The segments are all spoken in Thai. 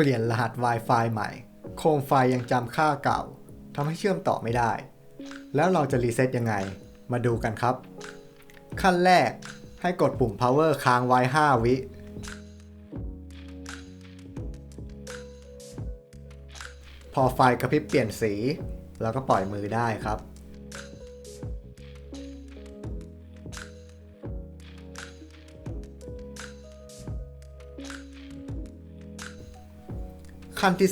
ปลี่ยนรหัส Wi-Fi ใหม่ โคมไฟยังจำค่าเก่าทำให้เชื่อมต่อไม่ได้ แล้วเราจะรีเซ็ตยังไง มาดูกันครับ ขั้นแรกให้กดปุ่ม power ค้างไว้ 5 วิ พอไฟกระพริบเปลี่ยนสี เราก็ปล่อยมือได้ครับ ขั้นที่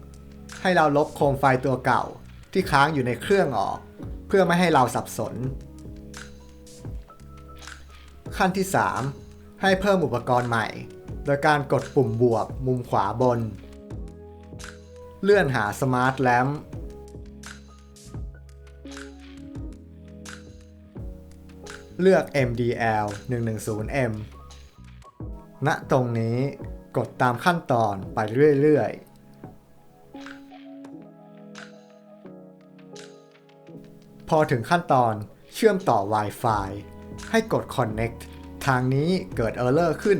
2 ให้เราลบโคมไฟตัวเก่าที่ค้างอยู่ในเครื่องออก เพื่อไม่ให้เราสับสน ขั้นที่ 3 ให้เพิ่มอุปกรณ์ใหม่ โดยการกดปุ่มบวกมุมขวาบน เลื่อนหาสมาร์ทแลมเลือก MDL 110M ณ ตรงนี้กดตามขั้นตอนไปเรื่อย ๆ พอถึงขั้นตอนเชื่อมต่อ Wi-Fi ให้กด Connect ทางนี้เกิด Error ขึ้น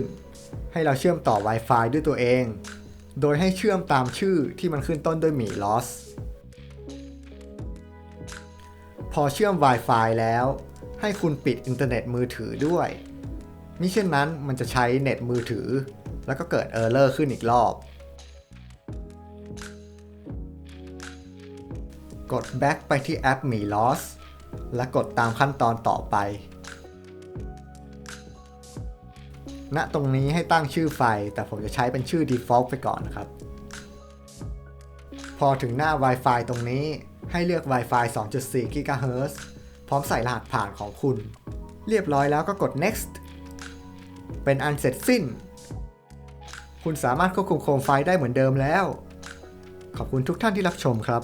ให้เราเชื่อมต่อ Wi-Fi ด้วยตัวเอง โดยให้เชื่อมตามชื่อที่มันขึ้นต้นด้วยหมี loss พอเชื่อม Wi-Fi แล้ว ให้คุณปิดอินเทอร์เน็ตมือถือด้วยมิเช่นนั้นมันจะใช้เน็ตมือถือ แล้วก็เกิดเออร์เลอร์ขึ้นอีกรอบ กด back ไปที่แอปหมี loss และกดตามขั้นตอนต่อไป ณ ตรงนี้ให้ตั้งชื่อไฟแต่ผมจะใช้เป็นชื่อ default ไปก่อนนะครับ พอถึงหน้า Wi-Fi ตรงนี้ให้เลือก Wi-Fi 2.4 GHz พร้อมใส่รหัสผ่านของคุณ เรียบร้อยแล้วก็กด next เป็นอันเสร็จสิ้น คุณสามารถควบคุมโคมไฟได้เหมือนเดิมแล้ว ขอบคุณทุกท่านที่รับชมครับ